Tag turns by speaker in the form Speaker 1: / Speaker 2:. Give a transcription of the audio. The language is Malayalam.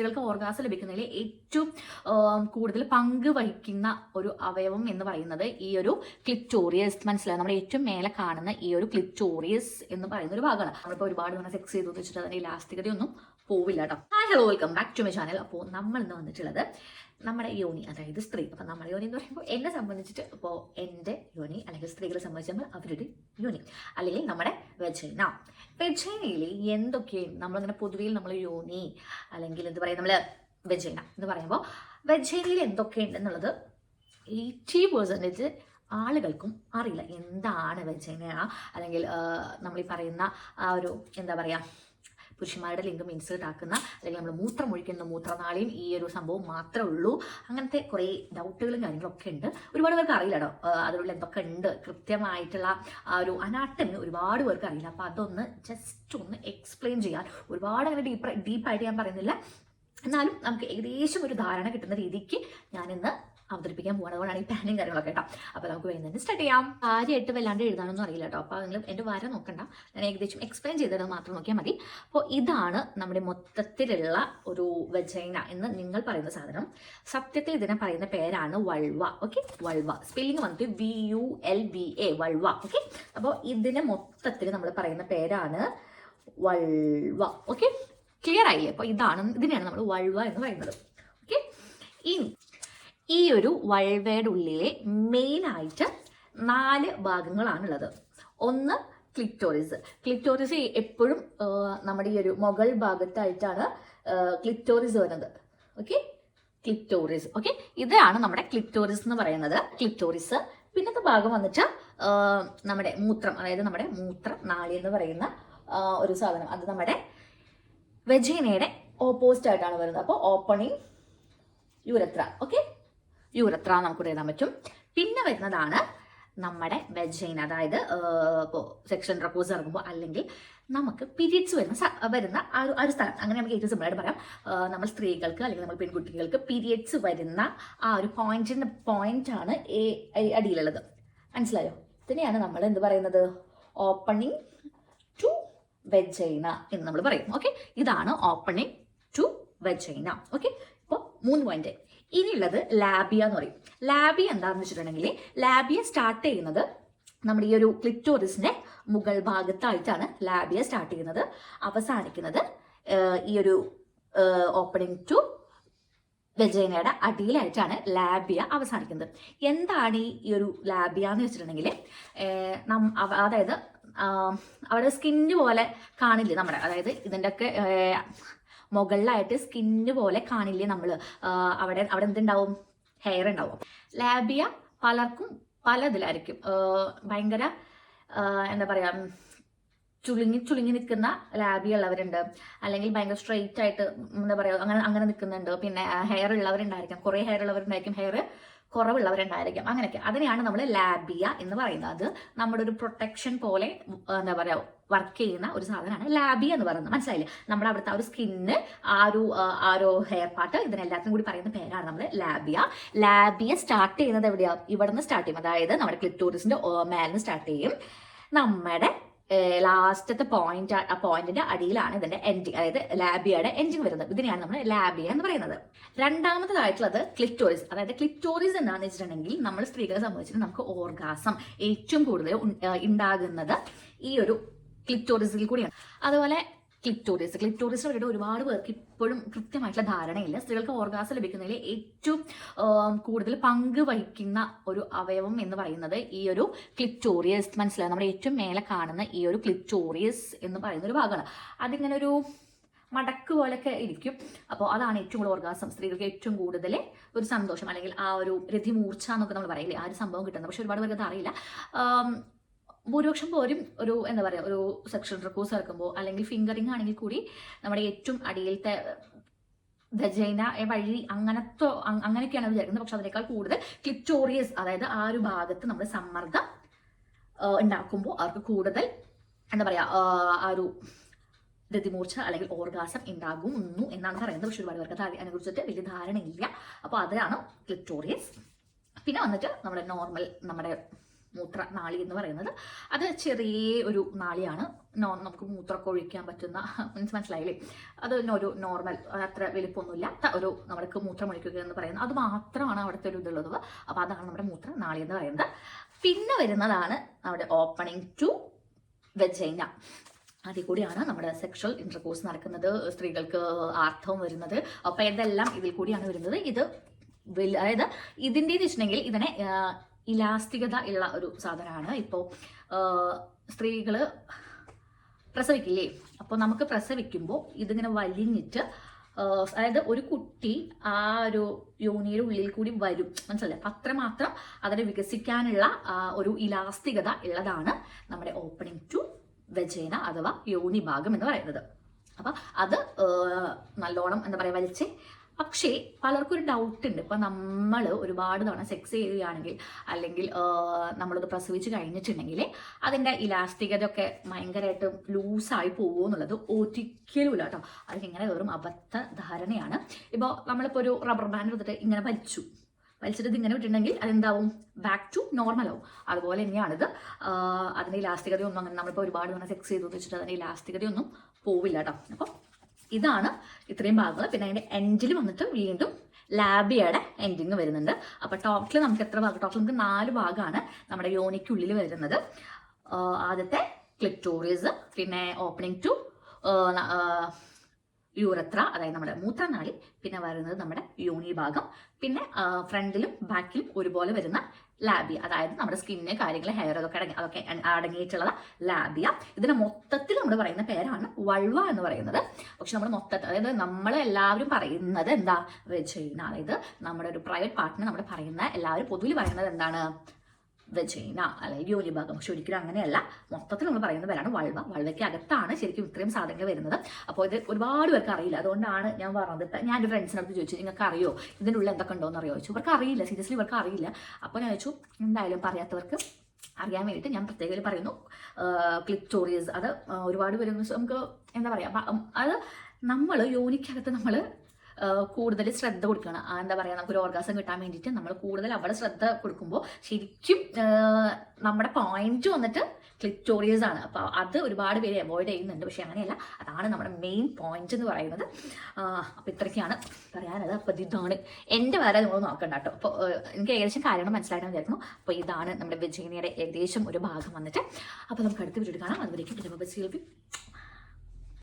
Speaker 1: സ്ത്രീകൾക്ക് ഓർഗാസം ലഭിക്കുന്നതിൽ ഏറ്റവും കൂടുതൽ പങ്ക് വഹിക്കുന്ന ഒരു അവയവം എന്ന് പറയുന്നത് ഈ ഒരു ക്ലിറ്റോറിയസ് മനസ്സിലായി? നമ്മുടെ ഏറ്റവും മേലെ കാണുന്ന ഈ ഒരു ക്ലിറ്റോറിയസ് എന്ന് പറയുന്ന ഒരു ഭാഗമാണ്. നമ്മളിപ്പോൾ ഒരുപാട് തവണ സെക്സ് ചെയ്തു വെച്ചിട്ട് അതിന്റെ ഇലാസ്തികതയൊന്നും പോവില്ല കേട്ടോ hi hello welcome back to my channel അപ്പോൾ നമ്മൾ ഇന്ന് വന്നിട്ടുള്ളത് നമ്മുടെ യോനി അതായത് സ്ത്രീ. അപ്പം നമ്മുടെ യോനി എന്ന് പറയുമ്പോൾ എന്നെ സംബന്ധിച്ചിട്ട് ഇപ്പോൾ എന്റെ യോനി അല്ലെങ്കിൽ സ്ത്രീകളെ സംബന്ധിച്ച് നമ്മൾ അവരുടെ യോനി. അല്ലെങ്കിൽ നമ്മുടെ വെജൈന. വെജൈനയിൽ എന്തൊക്കെയും നമ്മളിങ്ങനെ പൊതുവേ നമ്മൾ യോനി അല്ലെങ്കിൽ എന്ത് പറയുക നമ്മൾ വെജൈന എന്ന് പറയുമ്പോൾ വെജൈനയിൽ എന്തൊക്കെയുണ്ടെന്നുള്ളത് എയ്റ്റി പെർസെന്റേജ് ആളുകൾക്കും അറിയില്ല. എന്താണ് വെജൈന? അല്ലെങ്കിൽ നമ്മൾ ഈ പറയുന്ന ആ ഒരു എന്താ പറയുക പുരുഷന്മാരുടെ ലിംഗം ഇൻസേർട്ട് ആക്കുന്ന അല്ലെങ്കിൽ നമ്മൾ മൂത്രം ഒഴിക്കുന്ന മൂത്രനാളിയും ഈ ഒരു സംഭവം മാത്രമേ ഉള്ളൂ. അങ്ങനത്തെ കുറേ ഡൗട്ടുകളും കാര്യങ്ങളൊക്കെ ഉണ്ട്. ഒരുപാട് പേർക്ക് അറിയില്ല കേട്ടോ അതിലുള്ള എന്തൊക്കെ ഉണ്ട്. കൃത്യമായിട്ടുള്ള ആ ഒരു അനാട്ടമി ഒരുപാട് പേർക്ക് അറിയില്ല. അപ്പോൾ അതൊന്ന് ജസ്റ്റ് ഒന്ന് എക്സ്പ്ലെയിൻ ചെയ്യാൻ ഒരുപാട് അങ്ങനെ ഡീപ്പ് ഡീപ്പായിട്ട് ഞാൻ പറയുന്നില്ല. എന്നാലും നമുക്ക് ഏകദേശം ഒരു ധാരണ കിട്ടുന്ന രീതിക്ക് ഞാനിന്ന് അവതരിപ്പിക്കാൻ പോകണം അതുകൊണ്ടാണ് ഈ പാനും കാര്യങ്ങളൊക്കെ കേട്ടോ. അപ്പോൾ നമുക്ക് വേണ്ടി സ്റ്റാർട്ട് ചെയ്യാം. കാര്യമായിട്ട് വല്ലാണ്ട് എഴുതാനൊന്നും അറിയില്ല കേട്ടോ. അപ്പോൾ നിങ്ങൾ എന്റെ വര നോക്കണ്ട. ഞാൻ ഏകദേശം എക്സ്പ്ലെയിൻ ചെയ്തത് മാത്രം നോക്കിയാൽ മതി. അപ്പോൾ ഇതാണ് നമ്മുടെ മൊത്തത്തിലുള്ള ഒരു വെജൈന എന്ന് നിങ്ങൾ പറയുന്ന സാധനം. സത്യത്തിൽ ഇതിനെ പറയുന്ന പേരാണ് വൾവ ഓക്കെ വൾവ സ്പെല്ലിംഗ് വന്നിട്ട് V U L V A vulva okay അപ്പോൾ ഇതിനെ മൊത്തത്തിൽ നമ്മൾ പറയുന്ന പേരാണ് വൾവ ഓക്കെ ക്ലിയർ ആയില്ലേ? അപ്പോൾ ഇതാണ് ഇതിനെയാണ് നമ്മൾ വൾവ എന്ന് പറയുന്നത്. ഓക്കെ ഇനി ഈ ഒരു വൾവയുടെ ഉള്ളിലെ മെയിൻ ആയിട്ട് നാല് ഭാഗങ്ങളാണുള്ളത്. ഒന്ന് ക്ലിറ്റോറിസ് ക്ലിറ്റോറിസ് എപ്പോഴും നമ്മുടെ ഈ ഒരു മുകൾ ഭാഗത്തായിട്ടാണ് ക്ലിറ്റോറിസ് വരുന്നത്. ഓക്കെ ക്ലിറ്റോറിസ് ഓക്കെ ഇതാണ് നമ്മുടെ ക്ലിറ്റോറിസ് എന്ന് പറയുന്നത്. ക്ലിറ്റോറിസ് പിന്നത്തെ ഭാഗം വന്നിട്ട് നമ്മുടെ മൂത്രം അതായത് നമ്മുടെ മൂത്രം നാളി എന്ന് പറയുന്ന ഒരു സാധനം. അത് നമ്മുടെ വെജീനയുടെ ഓപ്പോസിറ്റ് ആയിട്ടാണ് വരുന്നത്. അപ്പോൾ ഓപ്പണിങ് യൂരത്ര ഓക്കെ യൂരത്ര നമുക്ക് എഴുതാൻ പറ്റും. പിന്നെ വരുന്നതാണ് നമ്മുടെ വെജൈൻ അതായത് ഇപ്പോൾ സെക്ഷൻ റെപ്പോസ് ഇറങ്ങുമ്പോൾ അല്ലെങ്കിൽ നമുക്ക് പിരീഡ്സ് വരുന്ന വരുന്ന ആ ഒരു ഒരു സ്ഥലം. അങ്ങനെ നമുക്ക് ഏറ്റവും സിമ്പിളായിട്ട് പറയാം. നമ്മൾ സ്ത്രീകൾക്ക് അല്ലെങ്കിൽ നമ്മൾ പെൺകുട്ടികൾക്ക് പീരിയഡ്സ് വരുന്ന ആ ഒരു പോയിന്റിന്റെ പോയിന്റ് ആണ് ഈ അടിയിലുള്ളത്. മനസ്സിലായോ? ഇതിനെയാണ് നമ്മൾ എന്ത് പറയുന്നത്? ഓപ്പണിംഗ് ടു വെജൈന എന്ന് നമ്മൾ പറയും. ഓക്കെ ഇതാണ് ഓപ്പണിംഗ് ടു വെജൈന ഓക്കെ ഇപ്പോൾ മൂന്ന് പോയിന്റ് ഇനിയുള്ളത് ലാബിയ എന്ന് പറയും. ലാബിയ എന്താണെന്ന് വെച്ചിട്ടുണ്ടെങ്കിൽ ലാബിയ സ്റ്റാർട്ട് ചെയ്യുന്നത് നമ്മുടെ ഈ ഒരു ക്ലിറ്റോറിസിന്റെ മുകൾ ഭാഗത്തായിട്ടാണ് ലാബിയ സ്റ്റാർട്ട് ചെയ്യുന്നത്. അവസാനിക്കുന്നത് ഈ ഒരു ഓപ്പണിംഗ് ടു വെജൈനയുടെ അടിയിലായിട്ടാണ് ലാബിയ അവസാനിക്കുന്നത്. എന്താണ് ഈ ഒരു ലാബിയ എന്ന് വെച്ചിട്ടുണ്ടെങ്കിൽ അതായത് അവിടെ സ്കിന്ന് പോലെ കാണില്ലേ നമ്മുടെ അതായത് ഇതിന്റെയൊക്കെ മുകളിലായിട്ട് സ്കിന്ന് പോലെ കാണില്ലേ നമ്മൾ അവിടെ അവിടെ എന്തുണ്ടാവും? ഹെയർ ഉണ്ടാവും. ലാബിയ പലർക്കും പല ഇതിലായിരിക്കും ഏഹ്, ഭയങ്കര എന്താ പറയാ ഉം, ചുളുങ്ങി ചുളുങ്ങി നിൽക്കുന്ന ലാബിയ ഉള്ളവരുണ്ട്. അല്ലെങ്കിൽ ഭയങ്കര സ്ട്രെയിറ്റ് ആയിട്ട് എന്താ പറയുക അങ്ങനെ അങ്ങനെ നിൽക്കുന്നുണ്ട്. പിന്നെ ഹെയർ ഉള്ളവരുണ്ടായിരിക്കാം. കുറേ ഹെയർ ഉള്ളവരുണ്ടായിരിക്കും. ഹെയർ കുറവുള്ളവരുണ്ടായിരിക്കാം. അങ്ങനെയൊക്കെ. അതിനെയാണ് നമ്മൾ ലാബിയ എന്ന് പറയുന്നത്. അത് നമ്മുടെ ഒരു പ്രൊട്ടക്ഷൻ പോലെ എന്താ പറയുക വർക്ക് ചെയ്യുന്ന ഒരു സാധനമാണ് ലാബിയ എന്ന് പറയുന്നത്. മനസ്സിലായില്ലേ? നമ്മുടെ അവിടുത്തെ ആ ഒരു സ്കിന്ന് ആ ഒരു ആ, ഒരു ഹെയർ പാർട്ട് ഇതിനെല്ലാത്തിനും കൂടി പറയുന്ന പേരാണ് നമ്മൾ ലാബിയ. ലാബിയ സ്റ്റാർട്ട് ചെയ്യുന്നത് എവിടെയാണ് ഇവിടെ നിന്ന് സ്റ്റാർട്ട് ചെയ്യും. അതായത് നമ്മുടെ ക്ലിറ്റോറിസിന്റെ മേലിന് സ്റ്റാർട്ട് ചെയ്യും. നമ്മുടെ ലാസ്റ്റത്തെ പോയിന്റ് ആ പോയിന്റിന്റെ അടിയിലാണ് ഇതിന്റെ എൻഡിങ് അതായത് ലാബിയയുടെ എൻഡിങ് വരുന്നത്. ഇതിനെയാണ് നമ്മൾ ലാബിയ എന്ന് പറയുന്നത്. രണ്ടാമത്തേതായിട്ടുള്ളത് ക്ലിറ്റോറിസ് അതായത് ക്ലിറ്റോറിസ് എന്താണെന്ന് വെച്ചിട്ടുണ്ടെങ്കിൽ നമ്മൾ സ്ത്രീകളെ സംബന്ധിച്ചിട്ട് നമുക്ക് ഓർഗാസം ഏറ്റവും കൂടുതൽ ഉണ്ടാകുന്നത് ഈ ഒരു ക്ലിറ്റോറിസിൽ കൂടിയാണ്. അതുപോലെ ക്ലിറ്റോറിസ് ക്ലിറ്റോറിയസ് അവരുടെ ഒരുപാട് പേർക്ക് ഇപ്പോഴും കൃത്യമായിട്ടുള്ള ധാരണയില്ല. സ്ത്രീകൾക്ക് ഓർഗാസം ലഭിക്കുന്നതിൽ ഏറ്റവും കൂടുതൽ പങ്ക് വഹിക്കുന്ന ഒരു അവയവം എന്ന് പറയുന്നത് ഈ ഒരു ക്ലിറ്റോറിയസ് മനസ്സിലായി? നമ്മുടെ ഏറ്റവും മേലെ കാണുന്ന ഈ ഒരു ക്ലിറ്റോറിയസ് എന്ന് പറയുന്ന ഒരു ഭാഗമാണ്. അതിങ്ങനെ ഒരു മടക്ക് പോലൊക്കെ ഇരിക്കും. അപ്പോൾ അതാണ് ഏറ്റവും കൂടുതൽ ഓർഗാസം സ്ത്രീകൾക്ക് ഏറ്റവും കൂടുതൽ ഒരു സന്തോഷം. അല്ലെങ്കിൽ ആ ഒരു രതിമൂർച്ച എന്നൊക്കെ നമ്മൾ പറയില്ലേ? ആ ഒരു സംഭവം കിട്ടുന്നത്. പക്ഷെ ഒരുപാട് പേർക്ക് അത് അറിയില്ല. ഭൂരിപക്ഷം പോരും ഒരു എന്താ പറയുക ഒരു സെക്ഷൽ റിപ്പോസ് ഇറക്കുമ്പോൾ അല്ലെങ്കിൽ ഫിംഗറിങ് ആണെങ്കിൽ കൂടി നമ്മുടെ ഏറ്റവും അടിയിലത്തെ ദജൈന വഴി അങ്ങനത്തെ അങ് അങ്ങനെയൊക്കെയാണ് വിചാരിക്കുന്നത്. പക്ഷെ അതിനേക്കാൾ കൂടുതൽ ക്ലിറ്റോറിയസ് അതായത് ആ ഒരു ഭാഗത്ത് നമ്മൾ സമ്മർദ്ദം ഉണ്ടാക്കുമ്പോൾ അവർക്ക് കൂടുതൽ എന്താ പറയുക ആ ഒരു രതിമൂർച്ച അല്ലെങ്കിൽ ഓർഗാസം ഉണ്ടാകുന്നു എന്നാണ് പറയുന്നത്. പക്ഷെ ഒരുപാട് പേർക്ക് അത് അതിനെ കുറിച്ചിട്ട് വലിയ ധാരണയില്ല. അപ്പോൾ അതിനാണ് ക്ലിറ്റോറിയസ് പിന്നെ വന്നിട്ട് നമ്മുടെ നോർമൽ നമ്മുടെ മൂത്ര നാളി എന്ന് പറയുന്നത്. അത് ചെറിയ ഒരു നാളിയാണ്. നോ നമുക്ക് മൂത്രമൊക്കെ ഒഴിക്കാൻ പറ്റുന്ന മീൻസ് മനസ്സിലായില്ലേ? അത് ഒരു നോർമൽ അത്ര വലിപ്പമൊന്നുമില്ലാത്ത ഒരു നമ്മൾക്ക് മൂത്രം ഒഴിക്കുക എന്ന് പറയുന്നത്. അത് മാത്രമാണ് അവിടുത്തെ ഒരു ഇതുള്ളത്. അപ്പോൾ അതാണ് നമ്മുടെ മൂത്ര നാളി എന്ന് പറയുന്നത്. പിന്നെ വരുന്നതാണ് നമ്മുടെ ഓപ്പണിംഗ് ടു വെജൈന അതിൽ കൂടിയാണ് നമ്മുടെ സെക്ഷൽ ഇന്റർകോഴ്സ് നടക്കുന്നത്. സ്ത്രീകൾക്ക് ആർത്ഥവും വരുന്നത്. അപ്പോൾ ഇതെല്ലാം ഇതിൽ കൂടിയാണ് വരുന്നത്. ഇത് അതായത് ഇതിന്റെ വെച്ചിട്ടുണ്ടെങ്കിൽ ഇതിനെ ഇലാസ്തികത ഉള്ള ഒരു സാധനമാണ്. ഇപ്പോൾ സ്ത്രീകൾ പ്രസവിക്കില്ലേ? അപ്പോൾ നമുക്ക് പ്രസവിക്കുമ്പോൾ ഇതിങ്ങനെ വലിഞ്ഞിട്ട് അതായത് ഒരു കുട്ടി ആ ഒരു യോനിയുടെ ഉള്ളിൽ കൂടി വരും. മനസ്സിലല്ലേ അപ്പം അത്രമാത്രം അതിനെ വികസിക്കാനുള്ള ഒരു ഇലാസ്തികത ഉള്ളതാണ് നമ്മുടെ ഓപ്പണിംഗ് ടു വെജേന അഥവാ യോനി ഭാഗം എന്ന് പറയുന്നത്. അപ്പം അത് നല്ലോണം എന്താ പറയുക വലിച്ച് പക്ഷേ പലർക്കും ഒരു ഡൗട്ട് ഉണ്ട്. ഇപ്പം നമ്മൾ ഒരുപാട് തവണ സെക്സ് ചെയ്യുകയാണെങ്കിൽ അല്ലെങ്കിൽ നമ്മളത് പ്രസവിച്ച് കഴിഞ്ഞിട്ടുണ്ടെങ്കിൽ അതിന്റെ ഇലാസ്തികതയൊക്കെ ഭയങ്കരമായിട്ട് ലൂസായി പോകുമോ എന്നുള്ളത് ഒരിക്കലും ഇല്ല കേട്ടോ. അതിങ്ങനെ വെറും അബദ്ധ ധാരണയാണ് ഇപ്പോൾ നമ്മളിപ്പോൾ ഒരു റബ്ബർ ബാൻഡ് എടുത്തിട്ട് ഇങ്ങനെ വലിച്ചു. വലിച്ചിട്ട് ഇങ്ങനെ വിട്ടിട്ടുണ്ടെങ്കിൽ അതെന്താവും? ബാക്ക് ടു നോർമൽ ആവും. അതുപോലെ തന്നെയാണിത്. അതിന്റെ ഇലാസ്തികതയൊന്നും അങ്ങനെ നമ്മളിപ്പോൾ ഒരുപാട് തവണ സെക്സ് ചെയ്തു വെച്ചിട്ട് അതിന്റെ ഇലാസ്തികതയൊന്നും പോവില്ല കേട്ടോ. അപ്പം ഇതാണ് ഇത്രയും ഭാഗങ്ങൾ. പിന്നെ അതിന്റെ എൻഡിൽ വന്നിട്ട് വീണ്ടും ലാബിയയുടെ എൻഡിങ് വരുന്നുണ്ട്. അപ്പോൾ ടോട്ടൽ നമുക്ക് എത്ര ഭാഗം? ടോട്ടൽ നമുക്ക് നാല് ഭാഗമാണ് നമ്മുടെ യോനിക്കുള്ളിൽ വരുന്നത്. ആദ്യത്തെ ക്ലിറ്റോറിയസ് പിന്നെ ഓപ്പണിംഗ് ടു യൂറത്ര അതായത് നമ്മുടെ മൂത്രനാളി പിന്നെ വരുന്നത് നമ്മുടെ യോനി ഭാഗം പിന്നെ ഫ്രണ്ടിലും ബാക്കിലും ഒരുപോലെ വരുന്ന ലാബിയ അതായത് നമ്മുടെ സ്കിന്ന് കാര്യങ്ങൾ ഹെയർ അതൊക്കെ അടങ്ങി അതൊക്കെ അടങ്ങിയിട്ടുള്ള ലാബിയ. ഇതിനെ മൊത്തത്തിൽ നമ്മൾ പറയുന്ന പേരാണ് വൾവ എന്ന് പറയുന്നത്. പക്ഷെ നമ്മൾ മൊത്തത്തിൽ അതായത് നമ്മൾ എല്ലാവരും പറയുന്നത് എന്താ? വെച്ച് കഴിഞ്ഞാൽ അതായത് നമ്മുടെ ഒരു പ്രൈവറ്റ് പാർട്ടിനെ നമ്മൾ പറയുന്ന എല്ലാവരും പൊതുവിൽ പറയുന്നത് എന്താണ്? വെജൈന അല്ലെങ്കിൽ യോനി ഭാഗം പക്ഷെ ഒരിക്കലും അങ്ങനെയല്ല. മൊത്തത്തിൽ നമ്മൾ പറയുന്ന പേരാണ് വൾവ വൾവയ്ക്ക് അകത്താണ് ശരിക്കും ഇത്രയും സാധനങ്ങൾ വരുന്നത്. അപ്പോൾ ഇത് ഒരുപാട് പേർക്ക് അറിയില്ല. അതുകൊണ്ടാണ് ഞാൻ പറഞ്ഞത് ഇപ്പം ഞാൻ എന്റെ ഫ്രണ്ട്സിനടുത്ത് ചോദിച്ചു നിങ്ങൾക്ക് അറിയോ ഇതിന്റെ ഉള്ളിൽ എന്തൊക്കെ ഉണ്ടോ എന്ന് അറിയോ? ചോദിച്ചു. ഇവർക്ക് അറിയില്ല. സീരിയസ്ലി ഇവർക്ക് അറിയില്ല. അപ്പോൾ ഞാൻ ചോദിച്ചു എന്തായാലും പറയാത്തവർക്ക് അറിയാൻ വേണ്ടിയിട്ട് ഞാൻ പ്രത്യേകം പറയുന്നു. ക്ലിക്ക് സ്റ്റോറീസ് അത് ഒരുപാട് പേര് നമുക്ക് എന്താ പറയുക അത് നമ്മൾ യോനിക്കകത്ത് നമ്മൾ കൂടുതൽ ശ്രദ്ധ കൊടുക്കണം എന്താ പറയുക നമുക്കൊരു ഓർഗാസം കിട്ടാൻ വേണ്ടിയിട്ട് നമ്മൾ കൂടുതൽ അവിടെ ശ്രദ്ധ കൊടുക്കുമ്പോൾ ശരിക്കും നമ്മുടെ പോയിന്റ് വന്നിട്ട് ക്ലിറ്റോറിയസ് ആണ്. അപ്പോൾ അത് ഒരുപാട് പേര് അവോയ്ഡ് ചെയ്യുന്നുണ്ട്. പക്ഷേ അങ്ങനെയല്ല. അതാണ് നമ്മുടെ മെയിൻ പോയിന്റ് എന്ന് പറയുന്നത്. അപ്പോൾ ഇത്രയ്ക്കാണ് പറയാനുള്ളത്. അപ്പോൾ ഇതാണ് എന്റെ വരെ നിങ്ങൾ നോക്കണ്ട കേട്ടോ. അപ്പോൾ എനിക്ക് ഏകദേശം കാര്യങ്ങൾ മനസ്സിലാക്കാൻ വിചാരിക്കുന്നു. അപ്പോൾ ഇതാണ് നമ്മുടെ വിജയനിയുടെ ഏകദേശം ഒരു ഭാഗം വന്നിട്ട്. അപ്പോൾ നമുക്ക് അടുത്ത വീഡിയോ കാണാം. അതുവരേക്കും